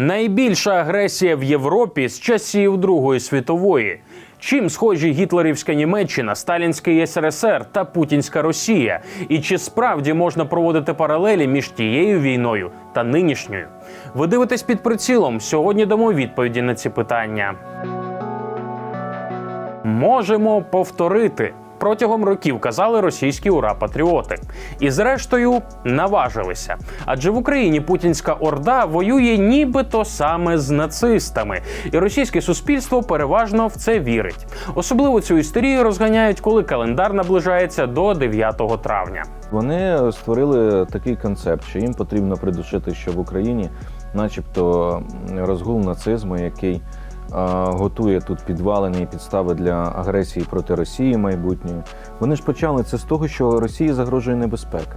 Найбільша агресія в Європі з часів Другої світової. Чим схожі гітлерівська Німеччина, Сталінський СРСР та Путінська Росія? І чи справді можна проводити паралелі між тією війною та нинішньою? Ви дивитесь під прицілом. Сьогодні дамо відповіді на ці питання. Можемо повторити. Протягом років казали російські ура-патріоти. І зрештою наважилися. Адже в Україні путінська орда воює нібито саме з нацистами, і російське суспільство переважно в це вірить. Особливо цю історію розганяють, коли календар наближається до 9 травня. Вони створили такий концепт, що їм потрібно придушити, що в Україні, начебто, розгул нацизму, який готує тут підвалини і підстави для агресії проти Росії майбутньої. Вони ж почали це з того, що Росії загрожує небезпека.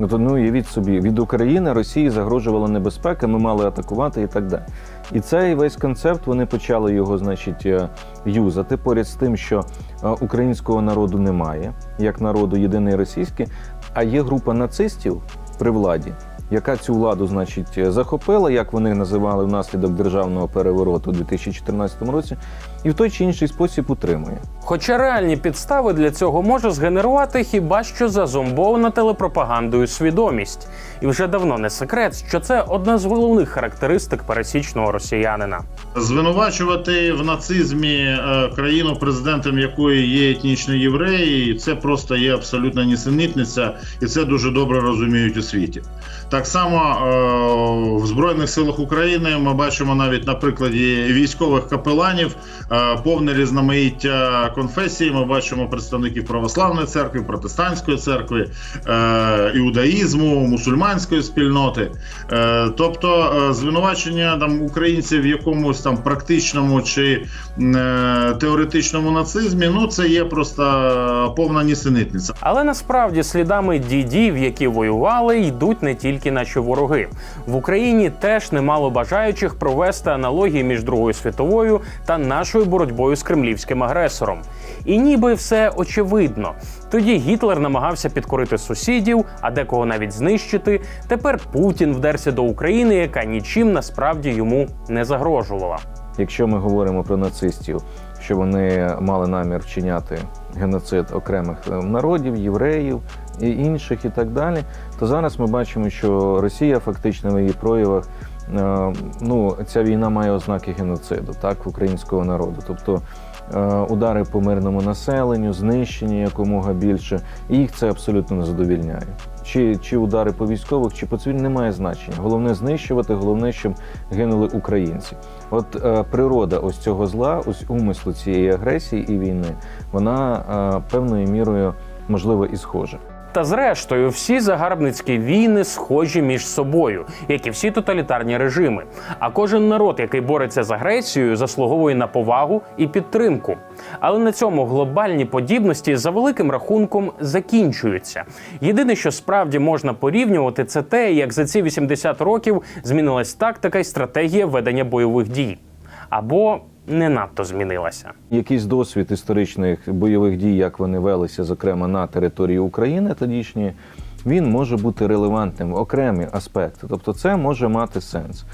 Ну, то, ну уявіть собі, від України Росії загрожувала небезпека, ми мали атакувати і так далі. І цей весь концепт вони почали його, значить, е, юзати поряд з тим, що е, українського народу немає, як народу єдиний російський, а є група нацистів при владі, яка цю владу, значить, захопила, як вони називали внаслідок державного перевороту у 2014 році, і в той чи інший спосіб утримує. Хоча реальні підстави для цього може згенерувати хіба що зазомбована телепропагандою свідомість. І вже давно не секрет, що це одна з головних характеристик пересічного росіянина. Звинувачувати в нацизмі е, країну, президентом якої є етнічні євреї, це просто є абсолютна нісенітниця, і це дуже добре розуміють у світі. Так само е, в Збройних силах України ми бачимо навіть на прикладі військових капеланів повне різноманіття конфесій. Ми бачимо представників православної церкви, протестантської церкви, е, іудаїзму, мусульманської спільноти. Е, тобто е, звинувачення там українців в якомусь там практичному чи е, теоретичному нацизмі, ну це є просто повна нісенітниця. Але насправді слідами дідів, які воювали, йдуть не тільки наші вороги. В Україні теж немало бажаючих провести аналогії між Другою світовою та нашою боротьбою з кремлівським агресором. І ніби все очевидно. Тоді Гітлер намагався підкорити сусідів, а декого навіть знищити. Тепер Путін вдерся до України, яка нічим насправді йому не загрожувала. Якщо ми говоримо про нацистів, що вони мали намір вчиняти геноцид окремих е, народів, євреїв і інших, і так далі, то зараз ми бачимо, що Росія фактично в її проявах. Е, Ну, ця війна має ознаки геноциду, так, українського народу. Тобто е, удари по мирному населенню, знищення якомога більше, і їх це абсолютно не задовільняє. Чи, чи удари по військових, чи по цивільним немає значення. Головне знищувати, головне, щоб гинули українці. От е, природа ось цього зла, ось умислу цієї агресії і війни, вона е, певною мірою можливо і схожа. Та зрештою, всі загарбницькі війни схожі між собою, як і всі тоталітарні режими. А кожен народ, який бореться з агресією, заслуговує на повагу і підтримку. Але на цьому глобальні подібності за великим рахунком закінчуються. Єдине, що справді можна порівнювати, це те, як за ці 80 років змінилась тактика і стратегія ведення бойових дій, або не надто змінилася. Якийсь досвід історичних бойових дій, як вони велися, зокрема на території України тодішньої, він може бути релевантним окремі аспекти. Тобто, це може мати сенс.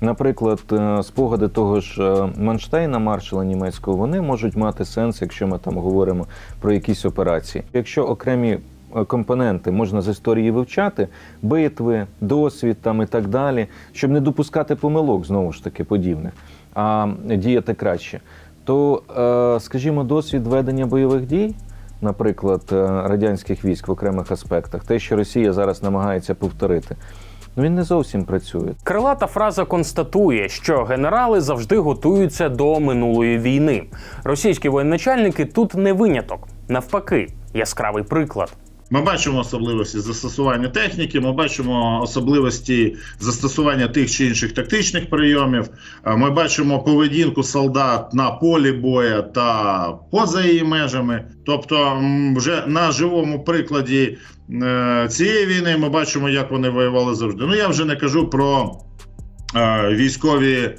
Наприклад, е, спогади того ж е, Манштейна, маршала німецького, вони можуть мати сенс, якщо ми там говоримо про якісь операції. Якщо окремі е, компоненти можна з історії вивчати, битви, досвід там і так далі, щоб не допускати помилок знову ж таки подібних, а діяти краще, то, е, скажімо, досвід ведення бойових дій. Наприклад, е, радянських військ в окремих аспектах, те, що Росія зараз намагається повторити, ну він не зовсім працює. Крилата фраза констатує, що генерали завжди готуються до минулої війни. Російські воєначальники тут не виняток, навпаки, яскравий приклад. Ми бачимо особливості застосування техніки, ми бачимо особливості застосування тих чи інших тактичних прийомів. Е, Ми бачимо поведінку солдат на полі боя та поза її межами. Тобто, вже на живому прикладі е, цієї війни ми бачимо, як вони воювали завжди. Ну я вже не кажу про е, військові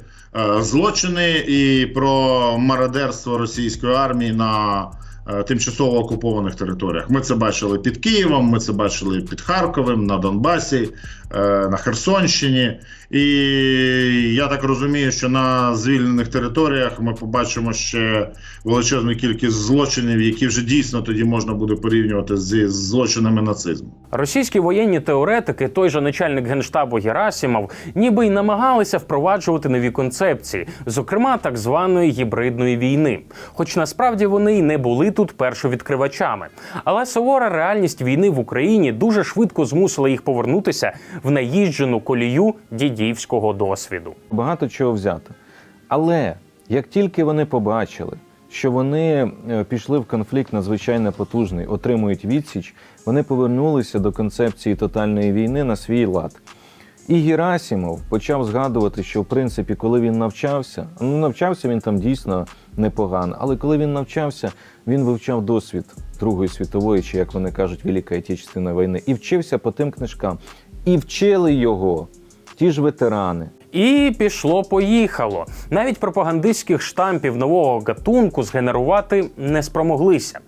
злочини і про мародерство російської армії на тимчасово окупованих територіях. Ми це бачили під Києвом, ми це бачили під Харковом, на Донбасі, е, на Херсонщині. І я так розумію, що на звільнених територіях ми побачимо ще величезну кількість злочинів, які вже дійсно тоді можна буде порівнювати зі злочинами нацизму. Російські воєнні теоретики, той же начальник генштабу Герасімов, ніби й намагалися впроваджувати нові концепції, зокрема так званої гібридної війни. Хоч насправді вони й не були тут першовідкривачами. Але сувора реальність війни в Україні дуже швидко змусила їх повернутися в наїжджену колію дідівського досвіду. багато чого взяти. Але як тільки вони побачили, що вони е, пішли в конфлікт надзвичайно потужний, отримують відсіч, вони повернулися до концепції тотальної війни на свій лад. І Герасімов почав згадувати, що в принципі, коли він навчався, ну навчався він там дійсно непогано, але коли він навчався, він вивчав досвід Другої світової, чи як вони кажуть, Великої Отечественної війни, і вчився по тим книжкам. І вчили його ті ж ветерани. І пішло поїхало. Навіть пропагандистських штампів нового гатунку згенерувати не спромоглися.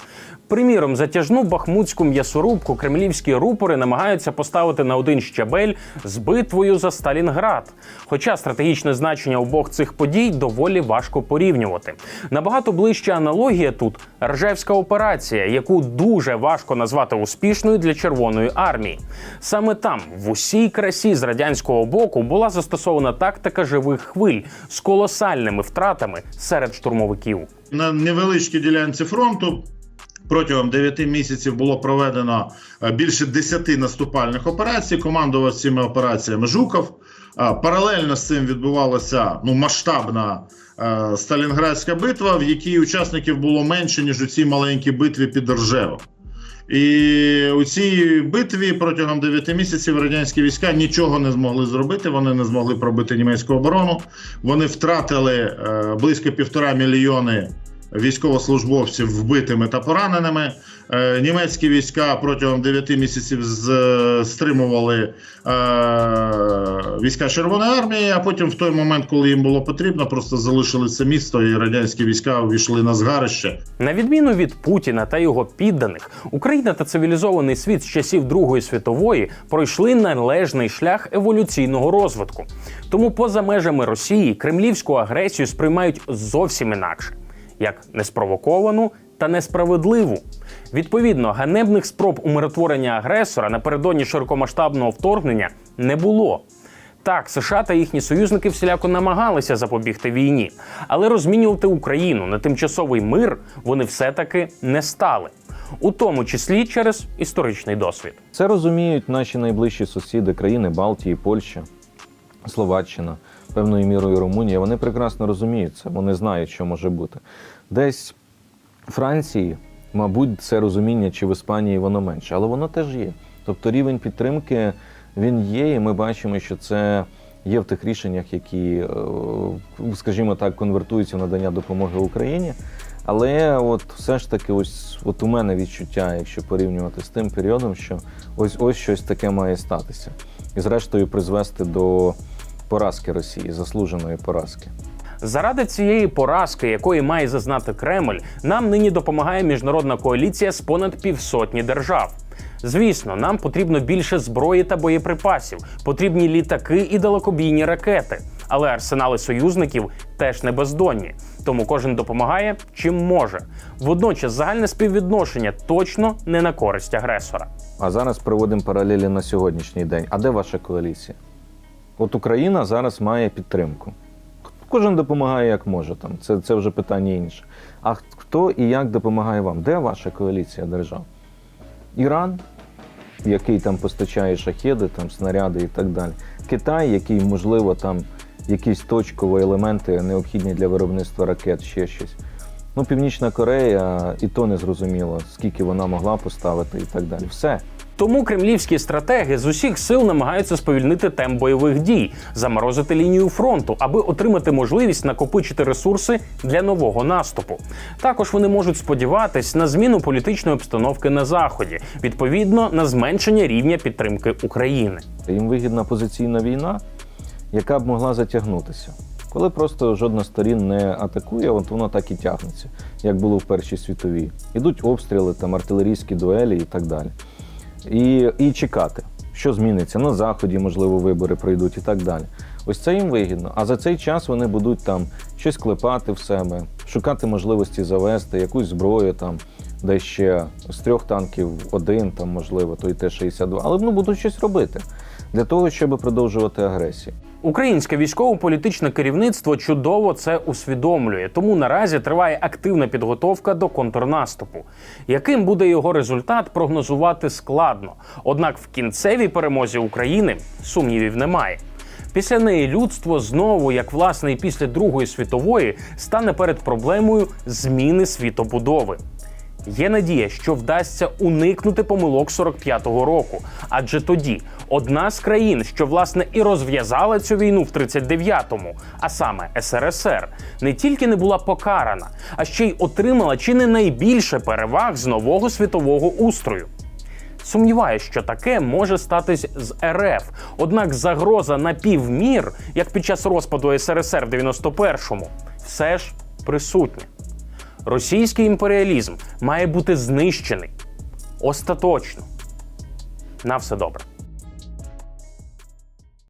Приміром, затяжну бахмутську м'ясорубку кремлівські рупори намагаються поставити на один щабель з битвою за Сталінград. Хоча стратегічне значення обох цих подій доволі важко порівнювати. Набагато ближча аналогія тут Ржевська операція, яку дуже важко назвати успішною для Червоної армії. Саме там, в усій красі з радянського боку, була застосована тактика живих хвиль з колосальними втратами серед штурмовиків. На невеличкій ділянці фронту протягом 9 місяців було проведено е, більше 10 наступальних операцій. Командував цими операціями Жуков. Е, Паралельно з цим відбувалася ну, масштабна е, Сталінградська битва, в якій учасників було менше, ніж у цій маленькій битві під Ржевом. І у цій битві протягом 9 місяців радянські війська нічого не змогли зробити. Вони не змогли пробити німецьку оборону. Вони втратили е, близько півтора мільйони військовослужбовців вбитими та пораненими. Е, німецькі війська протягом 9 місяців з- стримували е, війська Червоної армії, а потім, в той момент, коли їм було потрібно, просто залишили це місто, і радянські війська увійшли на згарище. На відміну від Путіна та його підданих, Україна та цивілізований світ з часів Другої світової пройшли належний шлях еволюційного розвитку. Тому поза межами Росії кремлівську агресію сприймають зовсім інакше, як неспровоковану та несправедливу. Відповідно, ганебних спроб умиротворення агресора напередодні широкомасштабного вторгнення не було. Так, США та їхні союзники всіляко намагалися запобігти війні, але розмінювати Україну на тимчасовий мир вони все-таки не стали, у тому числі через історичний досвід. Це розуміють наші найближчі сусіди, країни Балтії, Польща, Словаччина, певною мірою Румунія. Вони прекрасно розуміють це, вони знають, що може бути. Десь в Франції, мабуть, це розуміння чи в Іспанії воно менше, але воно теж є. Тобто рівень підтримки він є, і ми бачимо, що це є в тих рішеннях, які, е, скажімо так, конвертуються в надання допомоги Україні. Але от все ж таки, ось от у мене відчуття, якщо порівнювати з тим періодом, що ось ось щось таке має статися, і зрештою призвести до поразки Росії, заслуженої поразки. Заради цієї поразки, якої має зазнати Кремль, нам нині допомагає міжнародна коаліція з понад півсотні держав. Звісно, нам потрібно більше зброї та боєприпасів, потрібні літаки і далекобійні ракети. Але арсенали союзників теж не бездонні, тому кожен допомагає чим може. Водночас загальне співвідношення точно не на користь агресора. А зараз проводимо паралелі на сьогоднішній день. А де ваша коаліція? От Україна зараз має підтримку. Кожен допомагає як може. Там. Це, це вже питання інше. А хто і як допомагає вам? Де ваша коаліція держав? Іран, який там постачає шахеди, там, снаряди і так далі. Китай, який, можливо, там якісь точкові елементи необхідні для виробництва ракет, ще щось. Ну, Північна Корея, і то не зрозуміло, скільки вона могла поставити і так далі. Все. Тому кремлівські стратеги з усіх сил намагаються сповільнити темп бойових дій, заморозити лінію фронту, аби отримати можливість накопичити ресурси для нового наступу. Також вони можуть сподіватись на зміну політичної обстановки на заході, відповідно на зменшення рівня підтримки України. Їм вигідна позиційна війна, яка б могла затягнутися. коли просто жодна сторін не атакує, от воно так і тягнеться, як було в Першій світовій. Ідуть обстріли, там артилерійські дуелі і так далі. І, і чекати, що зміниться на заході, можливо, вибори пройдуть і так далі. Ось це їм вигідно. А за цей час вони будуть там щось клепати в себе, шукати можливості завести, якусь зброю там, де ще з трьох танків один, там можливо, той й Т-62, але ну будуть щось робити для того, щоб продовжувати агресію. Українське військово-політичне керівництво чудово це усвідомлює, тому наразі триває активна підготовка до контрнаступу. Яким буде його результат, прогнозувати складно. Однак в кінцевій перемозі України сумнівів немає. Після неї людство знову, як власне і після Другої світової, стане перед проблемою зміни світобудови. Є надія, що вдасться уникнути помилок 45-го року, адже тоді одна з країн, що власне і розв'язала цю війну в 39-му, а саме СРСР, не тільки не була покарана, а ще й отримала чи не найбільше переваг з нового світового устрою. Сумніваюсь, що таке може статись з РФ. Однак загроза на півмір, як під час розпаду СРСР в 91-му, все ж присутня. Російський імперіалізм має бути знищений остаточно. На все добре.